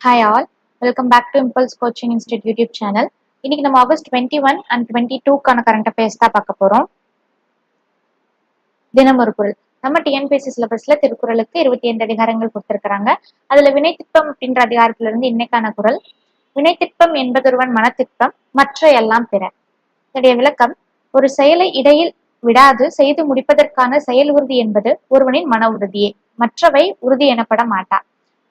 Hi all welcome back to Impulse coaching institute YouTube channel இன்னைக்கு நம்ம August twenty one and twenty டூக்கான current affairs தான் பார்க்க போறோம். தினம் ஒரு குரல். நம்ம டிஎன்பிஎஸ்சி சிலபஸ்ல திருக்குறளுக்கு இருபத்தி ஐந்து அதிகாரங்கள் கொடுத்திருக்கிறாங்க. அதுல வினைத்திட்பம் அப்படின்ற அதிகாரத்துல இருந்து இன்னைக்கான குரல். வினைத்திட்பம் என்பதொருவன் மனத்திட்பம் மற்ற எல்லாம் பிற. இதனுடைய விளக்கம் ஒரு செயலை இடையில் விடாது செய்து முடிப்பதற்கான செயல் உறுதி என்பது ஒருவனின் மன உறுதியே. மற்றவை உறுதி எனப்பட மாட்டா.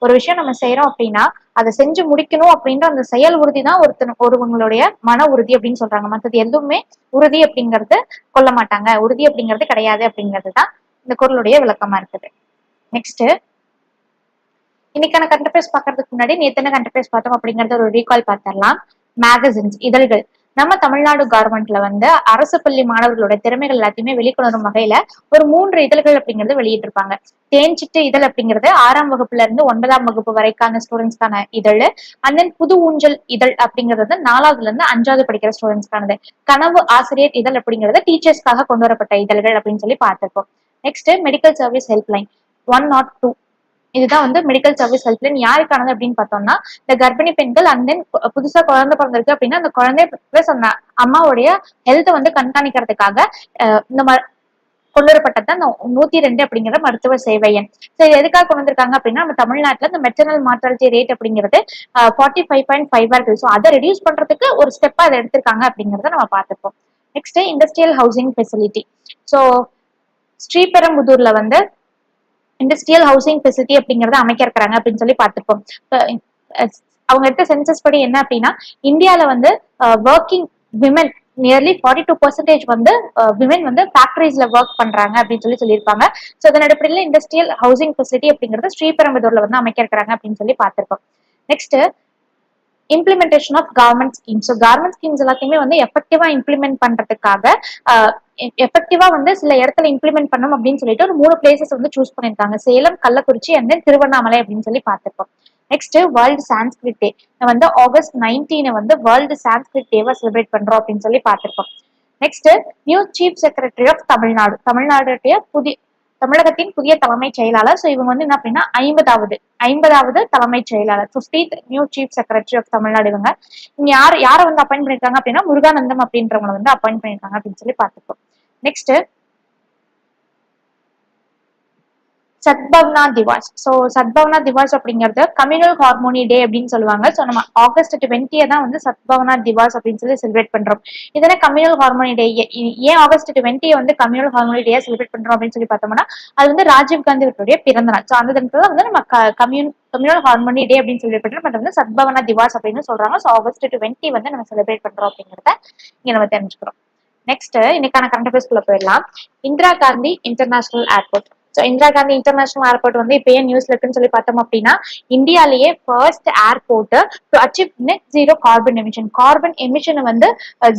ஒரு விஷயம் நம்ம செய்யறோம் அப்படின்னா அதை செஞ்சு முடிக்கணும் அப்படின்ற அந்த செயல் உறுதி தான் ஒருத்தன் ஒருவங்களுடைய மன உறுதி அப்படின்னு சொல்றாங்க. மற்றது எதுவுமே உறுதி அப்படிங்கிறது கொள்ள மாட்டாங்க. உறுதி அப்படிங்கிறது கிடையாது அப்படிங்கிறது தான் இந்த குரலுடைய விளக்கமா இருக்குது. நெக்ஸ்ட் இன்னைக்கான கண்டபேஸ் பாக்குறதுக்கு முன்னாடி நேத்தன கண்டபேஸ் பார்த்தோம் அப்படிங்கறத ஒரு ரீகால் பார்த்துடலாம். மேகசின்ஸ் இதழ்கள். நம்ம தமிழ்நாடு கவர்மெண்ட்ல வந்து அரசு பள்ளி மாணவர்களோட திறமைகள் எல்லாத்தையுமே வெளிக்கொணரும் வகையில ஒரு மூன்று இதழ்கள் அப்படிங்கறது வெளியிட்டிருப்பாங்க. தேஞ்சிட்டு இதழ் அப்படிங்கிறது ஆறாம் வகுப்புல இருந்து ஒன்பதாம் வகுப்பு வரைக்கான ஸ்டூடெண்ட்ஸ்க்கான இதழ். அண்ட் தென் புது ஊஞ்சல் இதழ் அப்படிங்கிறது வந்து நாலாவதுல இருந்து அஞ்சாவது படிக்கிற ஸ்டூடெண்ட்ஸ்க்கானது கனவு ஆசிரியர் இதழ் அப்படிங்கிறது டீச்சர்ஸ்க்காக கொண்டு வரப்பட்ட இதழ்கள் அப்படின்னு சொல்லி பார்த்திருக்கோம் next medical service helpline one nought two இதுதான் வந்து மெடிக்கல் சர்வீஸ் ஹெல்ப்லைன் யாருக்கானது அப்படின்னு பார்த்தோம்னா இந்த கர்ப்பிணி பெண்கள் அண்ட் தென் புதுசா குழந்தை பிறந்திருக்கு அப்படின்னா அந்த குழந்தை பிளஸ் அந்த அம்மாவுடைய ஹெல்த்தை வந்து கண்காணிக்கிறதுக்காக இந்த மாதிரி கொண்டு வரப்பட்டது அந்த நூத்தி ரெண்டு அப்படிங்கிற மருத்துவ சேவை எண். ஸோ எதுக்காக கொண்டு வந்திருக்காங்க அப்படின்னா நம்ம தமிழ்நாட்டுல இந்த மெட்டர்னல் மார்டாலிட்டி ரேட் அப்படிங்கிறது ஃபார்ட்டி ஃபைவ் பாயிண்ட் ஃபைவ் இருக்கு ஸோ அதை ரெடியூஸ் பண்றதுக்கு ஒரு ஸ்டெப்பா அதை எடுத்திருக்காங்க அப்படிங்கறத நம்ம பார்த்துப்போம். Next industrial housing facility so ஸ்ரீபெரும்புதூர்ல வந்து இண்டஸ்ட்ரியல் ஹவுசிங் ஃபெசிலிட்டி அப்படிங்கறத அமைக்க இருக்கிறாங்க அப்படின்னு சொல்லி பார்த்துப்போம் அவங்க எடுத்த சென்சஸ் படி என்ன அப்படின்னா இந்தியாவில வந்து working women nearly forty two percentage வந்து விமன் வந்து ஃபேக்டரிஸ்ல ஒர்க் பண்றாங்க அப்படின்னு சொல்லி சொல்லியிருப்பாங்க. ஸோ அதன் அடிப்படையில் இண்டஸ்ட்ரியல் ஹவுசிங் ஃபெசிலிட்டி அப்படிங்கிறது ஸ்ரீபெரும்புதூர்ல வந்து அமைக்க இருக்கிறாங்க அப்படின்னு சொல்லி பார்த்திருக்கோம் next implementation of government scheme so government schemes எல்லாத்தையுமே வந்து எஃபெக்டிவா இம்ப்ளிமெண்ட் பண்றதுக்காக எஃபெக்டிவா வந்து சில இடத்துல இம்ப்ளிமெண்ட் பண்ணும் அப்படின்னு சொல்லிட்டு ஒரு மூணு பிளேசஸ் வந்து சூஸ் பண்ணிருக்காங்க சேலம் கள்ளக்குறிச்சி அண்ட் தென் திருவண்ணாமலை அப்படின்னு சொல்லி பார்த்துருக்கோம் நெக்ஸ்ட் வேர்ல்டு சான்ஸ்கிரிட் டே வந்து ஆகஸ்ட் நைன்டீனை வந்து வேர்ல்டு சான்ஸ்கிரிட் டேவா செலிப்ரேட் பண்றோம் அப்படின்னு சொல்லி பார்த்துருக்கோம் next new chief secretary of Tamil Nadu தமிழ்நாடுடைய புதிய தமிழகத்தின் புதிய தலைமைச் செயலாளர். ஸோ இவங்க வந்து என்ன அப்படின்னா ஐம்பதாவது ஐம்பதாவது தலைமைச் செயலாளர். Fiftieth new chief secretary of Tamil Nadu இவங்க. இங்க யார் யாரை வந்து அப்பாயிண்ட் பண்ணிருக்காங்க அப்படின்னா முருகானந்தம் அப்படின்றவங்களை வந்து அப்பாயிண்ட் பண்ணிருக்காங்க அப்படின்னு சொல்லி பார்த்துப்போம். நெக்ஸ்ட் சத்பவ்னா திவாஸ். ஸோ சத்பவ்னா திவாஸ் அப்படிங்கிறது கம்யூனல் ஹார்மோனி டே அப்படின்னு சொல்லுவாங்க. ஸோ நம்ம ஆகஸ்ட் டுவெண்ட்டியை தான் வந்து சத்பவ்னா திவாஸ் அப்படின்னு சொல்லி செலிப்ரேட் பண்றோம். இதனை கம்யூனல் ஹார்மோனி டே? ஏன் ஆகஸ்ட் டுவெண்ட்டியை வந்து கம்யூனல் ஹார்மோனி டே செலிப்ரேட் பண்றோம் அப்படின்னு சொல்லி பார்த்தோம்னா அது வந்து ராஜீவ் காந்தி அவருடைய பிறந்த நாள் ஸோ அந்த தினத்துல வந்து நம்ம கம்யூன் கம்யூனல் ஹார்மோனி டே அப்படின்னு செலிப்ரேட் பண்றோம். பட் வந்து சத்பவனா திவாஸ் அப்படின்னு சொல்றாங்க. ஸோ ஆகஸ்ட் டுவெண்ட்டி வந்து நம்ம செலிப்ரேட் பண்றோம் அப்படிங்கிறத இங்க நம்ம தெரிஞ்சுக்கிறோம். நெக்ஸ்ட் இன்னைக்கான கரண்ட் அஃபேர்ஸ்குள்ள போயிடலாம். Indira Gandhi international airport so Indira Gandhi international airport வந்து இப்போ ஏன் நியூஸ்ல இருக்குன்னு சொல்லி பார்த்தோம் அப்படின்னா இந்தியாலேயே first airport to achieve net zero carbon emission carbon எமிஷனை வந்து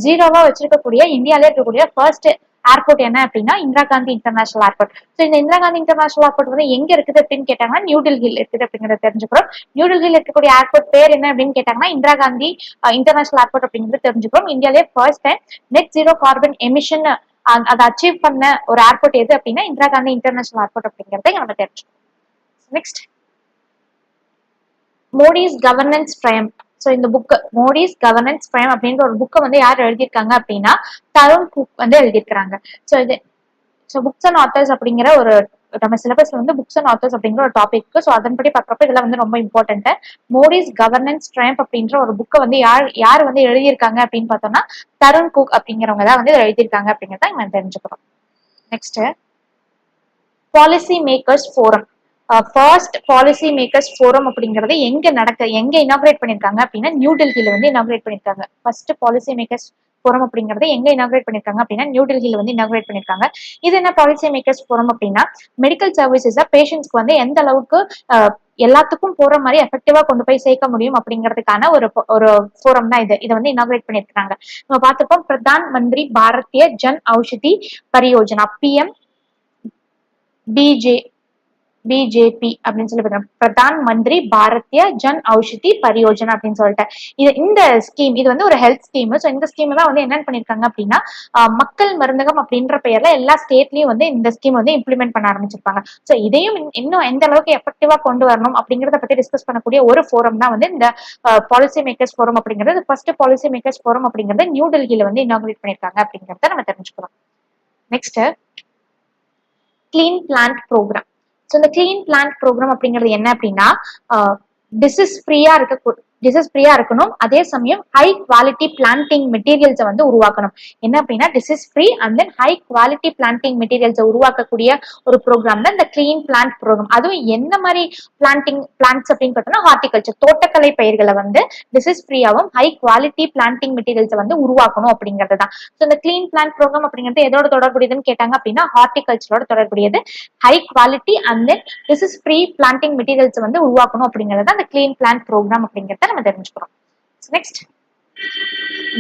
ஜீரோவா வச்சிருக்கக்கூடிய இந்தியாலே இருக்கக்கூடிய ஃபர்ஸ்ட் ஏர்போர்ட் என்ன அப்படின்னா Indira Gandhi international airport so இந்த இந்திரா காந்தி இன்டர்நேஷனல் ஏர்போர்ட் வந்து எங்க இருக்குது அப்படின்னு கேட்டாங்கன்னா நியூ டெல்லியில் இருக்குது அப்படிங்கிறத தெரிஞ்சுக்கிறோம். நியூ டெல்லியில் இருக்கக்கூடிய ஏர்போர்ட் பேர் என்ன அப்படின்னு கேட்டாங்கன்னா இந்திரா காந்தி இன்டர்நேஷனல் ஏர்போர்ட் அப்படிங்கிறது தெரிஞ்சுக்கிறோம். இந்தியாலே first time net zero carbon emission அதை அச்சீவ் பண்ண ஒரு ஏர்போர்ட் எது அப்படின்னா இந்திரா காந்தி இன்டர்நேஷனல் ஏர்போர்ட் அப்படிங்கறத நம்ம தெரிஞ்சுக்கணும். Next Modi's governance prime so இந்த புக்கு மோடிஸ் கவர்னன்ஸ் ப்ரைம் அப்படின்ற ஒரு புக்கை வந்து யார் எழுதியிருக்காங்க அப்படின்னா தருண் குக் வந்து எழுதியிருக்கிறாங்க. ஸோ இது ஸோ புக்ஸ் அண்ட் ஆத்தர்ஸ் அப்படிங்கிற ஒரு நம்ம சிலபஸ்ல வந்து புக்ஸ் அண்ட் ஆத்தர்ஸ் அப்படிங்கிற ஒரு டாபிக் ஸோ அதன்படி பார்க்குறப்ப இதெல்லாம் வந்து ரொம்ப இம்பார்ட்டன்ட் மோடிஸ் கவர்னன்ஸ் ட்ரம்ப் அப்படின்ற ஒரு புக்கை வந்து யார் யார் வந்து எழுதியிருக்காங்க அப்படின்னு பார்த்தோம்னா தருண் குக் அப்படிங்கிறவங்க தான் வந்து எழுதியிருக்காங்க அப்படிங்கிறத நம்ம தெரிஞ்சுக்கிறோம் next policy makers forum first policy makers forum அப்படிங்கறது எங்க நடக்க எங்க இனாகிரேட் பண்ணிருக்காங்க அப்படின்னா நியூ டெல்லியில வந்து இனாகிரேட் பண்ணிருக்காங்க. ஃபர்ஸ்ட் பாலிசி மேக்கர்ஸ் ஃபோரம் அப்படிங்கறத எங்க இனாகிரேட் பண்ணிருக்காங்க அப்படின்னா நியூ டெல்லியில வந்து இனாகிரேட் பண்ணிருக்காங்க. இது என்ன பாலிசி மேக்கர்ஸ் ஃபோரம் அப்படின்னா மெடிக்கல் சர்வீசஸ் பேஷண்ட்ஸ்க்கு வந்து எந்த அளவுக்கு எல்லாத்துக்கும் போற மாதிரி எஃபெக்டிவா கொண்டு போய் சேர்க்க முடியும் அப்படிங்கிறதுக்கான ஒரு ஒரு ஃபோரம் தான் இது. இதை வந்து இனாகிரேட் பண்ணிருக்காங்க. நம்ம பார்த்துப்போம். Pradhan Mantri Bharatiya Jan Aushadhi Pariyojana PM BJ BJP அப்படின்னு சொல்லி பிரதான் மந்திரி பாரதிய ஜன் ஔஷதி பரியோஜனா அப்படின்னு சொல்லிட்டு. இது இந்த ஸ்கீம் இது வந்து ஒரு ஹெல்த் ஸ்கீம் ஸோ இந்த ஸ்கீம் தான் வந்து என்னென்ன பண்ணிருக்காங்க அப்படின்னா மக்கள் மருந்தகம் அப்படின்ற பெயர்ல எல்லா ஸ்டேட்லயும் வந்து இந்த ஸ்கீம் வந்து இம்ப்ளிமெண்ட் பண்ண ஆரம்பிச்சிருப்பாங்க. ஸோ இதையும் இன்- இன்னும் எந்த அளவுக்கு எஃபெக்டிவா கொண்டு வரணும் அப்படிங்கறத பத்தி டிஸ்கஸ் பண்ணக்கூடிய ஒரு ஃபோரம் தான் வந்து இந்த பாலிசி மேக்கர்ஸ் ஃபோரம் அப்படிங்கிறது. ஃபர்ஸ்ட் பாலிசி மேக்கர்ஸ் ஃபோரம் அப்படிங்கறது நியூ டெல்லியில வந்து இனாகிரேட் பண்ணிருக்காங்க அப்படிங்கறத நம்ம தெரிஞ்சுக்கிறோம் next clean plant programme so இந்த கிளீன் பிளான்ட் ப்ரோக்ராம் அப்படிங்கிறது என்ன அப்படின்னா டிசீஸ் ஃப்ரீயா இருக்க டிசீஸ் ஃப்ரீயா இருக்கணும். அதே சமயம் ஹை குவாலிட்டி பிளான்டிங் மெட்டீரியல்ஸை வந்து உருவாக்கணும். என்ன அப்படின்னா disease free and then high quality planting மெட்டீரியல்ஸை உருவாக்கக்கூடிய ஒரு ப்ரோக்ராம் தான் இந்த கிளீன் பிளான்ட் ப்ரோக்ராம் அதுவும் என்ன மாதிரி பிளான்டிங் பிளான்ட்ஸ் அப்படின்னு பார்த்தோம்னா ஹார்டிகல்ச்சர் தோட்டக்கலை பயிர்களை வந்து டிசீஸ் ஃப்ரீயாவும் ஹை குவாலிட்டி பிளான்டிங் மெட்டீரியல்ஸை வந்து உருவாக்கணும் அப்படிங்கிறது தான். ஸோ இந்த கிளீன் பிளான்ட் ப்ரோக்ராம் அப்படிங்கிறது எதோட தொடர்புடையதுன்னு கேட்டாங்க அப்படின்னா ஹார்டிகல்ச்சரோட தொடர்புடையது. High quality and then this is free planting materials வந்து உருவாக்கணும் அப்படிங்கிறது அந்த கிளீன் பிளான்ட் ப்ரோக்ராம் அப்படிங்கிறத நம்ம தெரிஞ்சுக்கிறோம். Next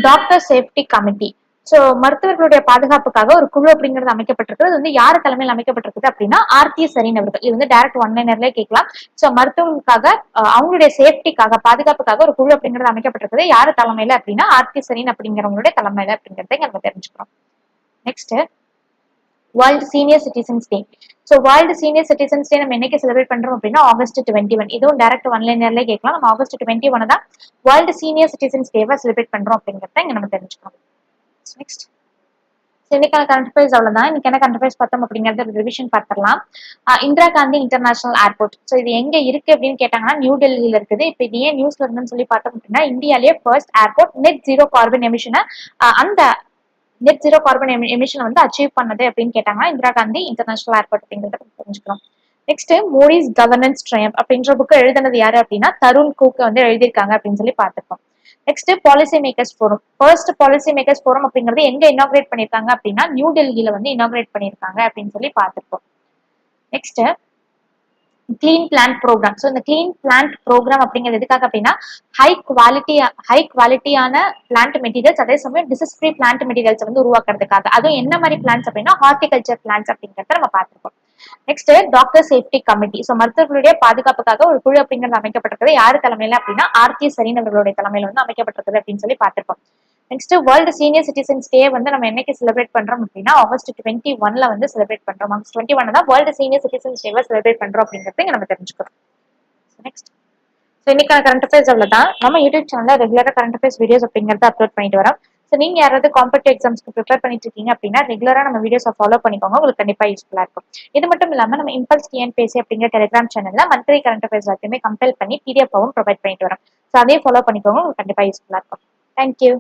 doctor safety committee so மருத்துவர்களுடைய பாதுகாப்புக்காக ஒரு குழு அப்படிங்கிறது அமைக்கப்பட்டிருக்கிறது வந்து யார் தலைமையில் அமைக்கப்பட்டிருக்குது அப்படின்னா ஆர்த்தி சரீன் அவர்கள். இது வந்து டைரக்ட் ஒன் லைனர்லேயே கேட்கலாம். ஸோ மருத்துவர்களுக்காக அவங்களுடைய சேஃப்டிக்காக பாதுகாப்புக்காக ஒரு குழு அப்படிங்கிறது அமைக்கப்பட்டிருக்குது. யார் தலைமையில அப்படின்னா ஆர்த்தி சரின் அப்படிங்கிறவங்களுடைய தலைமையில அப்படிங்கிறத நம்ம தெரிஞ்சுக்கிறோம். Next world senior citizens day so world senior citizens day நம்ம என்னைக்கு செலிப்ரேட் பண்றோம் அப்படின்னா ஆகஸ்ட் டுவெண்ட்டி ஒன் இதுவும் டேரக்ட் ஒன் கேட்கலாம். நம்ம ஆகஸ்ட் டுவெண்ட்டி ஒன் தான் வேர்ல்டு சீனியர் சிட்டிசன்ஸ் டேவை செலிப்ரேட் பண்றோம் அப்படிங்கிறத இங்க நம்ம தெரிஞ்சுக்கணும். நெக்ஸ்ட் இன்னைக்கான கரண்ட் அஃபேர்ஸ் அவ்வளோதான் இன்னைக்கு என்ன கரண்ட் அஃபேர்ஸ் பார்த்தோம் அப்படிங்கிறத ரிவிஷன் பார்த்துடலாம். Indira Gandhi international airport so இது எங்க இருக்கு அப்படின்னு கேட்டாங்கன்னா நியூ டெல்லியில இருக்குது. இப்போ இது ஏன் நியூஸ்ல இருந்துன்னு சொல்லி பார்த்தோம் அப்படின்னா இந்தியாலேயே first airport net zero carbon எமிஷனை அந்த நெட் ஜீரோ கார்பன் எமிஷன் வந்து அச்சீவ் பண்ணது அப்படின்னு கேட்டாங்கன்னா இந்திரா காந்தி இன்டர்நேஷனல் ஏர்போர்ட் அப்படிங்கிறத தெரிஞ்சுக்கிறோம் நெக்ஸ்ட் மோடிஸ் கவர்னன்ஸ் ட்ரையம் அப்படின்ற புக்கு எழுதினது யாரு அப்படின்னா தருண் கூக்கு வந்து எழுதியிருக்காங்க அப்படின்னு சொல்லி பார்த்துருக்கோம். Next policy makers forum first policy makers forum அப்படிங்கிறது எங்க இனாகிரேட் பண்ணிருக்காங்க அப்படின்னா நியூ டெல்லியில வந்து இனாகிரேட் பண்ணிருக்காங்க அப்படின்னு சொல்லி பார்த்துருக்கோம். Next clean plant programme so இந்த கிளீன் பிளான்ட் ப்ரோக்ராம் அப்படிங்கிறது எதுக்காக அப்படின்னா ஹை குவாலிட்டி ஹை குவாலிட்டியான பிளான்ட் மெட்டீரியல்ஸ் அதே சமயம் டிசஸ் ஃப்ரீ பிளான்ட் மெட்டீரியல்ஸ் வந்து உருவாக்குறதுக்காக. அதுவும் என்ன மாதிரி பிளான்ஸ் அப்படின்னா ஹார்டிகல்ச்சர் பிளான்ஸ் அப்படிங்கிறத நம்ம பார்த்துருக்கோம். Next doctor safety committee so மருத்துவர்களுடைய பாதுகாப்புக்காக ஒரு குழு அப்படிங்கிறது அமைக்கப்பட்டிருக்கிறது யார் தலைமையில அப்படின்னா ஆர்த்தி சரீன் அவர்களுடைய தலைமையில வந்து அமைக்கப்பட்டிருக்குது அப்படின்னு சொல்லி பார்த்திருப்போம் next world senior citizens day வந்து நம்ம என்னைக்கு செலிப்ரேட் பண்றோம் அப்படின்னா ஆகஸ்ட் டுவெண்ட்டி ஒன்ல வந்து செலிப்ரேட் பண்றோம். ஆகஸ்ட் டுவெண்ட்டி ஒன் தான் வேர்ல்டு சீனியர் சிட்டிசன்ஸ் டேவை செலிப்ரேட் பண்றோம் அப்படிங்கிறது நம்ம தெரிஞ்சுக்கிறோம். நெக்ஸ்ட் ஸோ இன்னைக்கான கரண்ட் அஃபேர்ஸ் அவ்வளவுதான். நம்ம யூடியூப் சேனல்ல ரெகுலரா கரண்ட் அஃபேர்ஸ் வீடியோஸ் அப்படிங்கறத அப்லோட் பண்ணிட்டு வரோம். ஸோ நீங்க யாராவது காம்படிட்டிவ் எக்ஸாம்ஸ்க்கு ப்ரிப்பேர் பண்ணிட்டு இருக்கீங்க அப்படின்னா ரெகுலரா நம்ம வீடியோஸை ஃபாலோ பண்ணிக்கோங்க. உங்களுக்கு கண்டிப்பா யூஸ்ஃபுல்லா இருக்கும். இது மட்டும் இல்லாம நம்ம இம்பல்ஸ் டிஎன்பிஎஸ்சி அப்படிங்கிற டெலிகிராம் சேனல்ல மந்த்லி கரண்ட் அஃபேர்ஸ் எல்லாத்தையுமே கம்பேர் பண்ணி பிடிஎஃபாவும் ப்ரொவைட் பண்ணிட்டு வரோம். ஸோ அதையும் ஃபாலோ பண்ணிக்கோங்க. உங்களுக்கு கண்டிப்பா யூஸ்ஃபுல்லா இருக்கும். தேங்க்யூ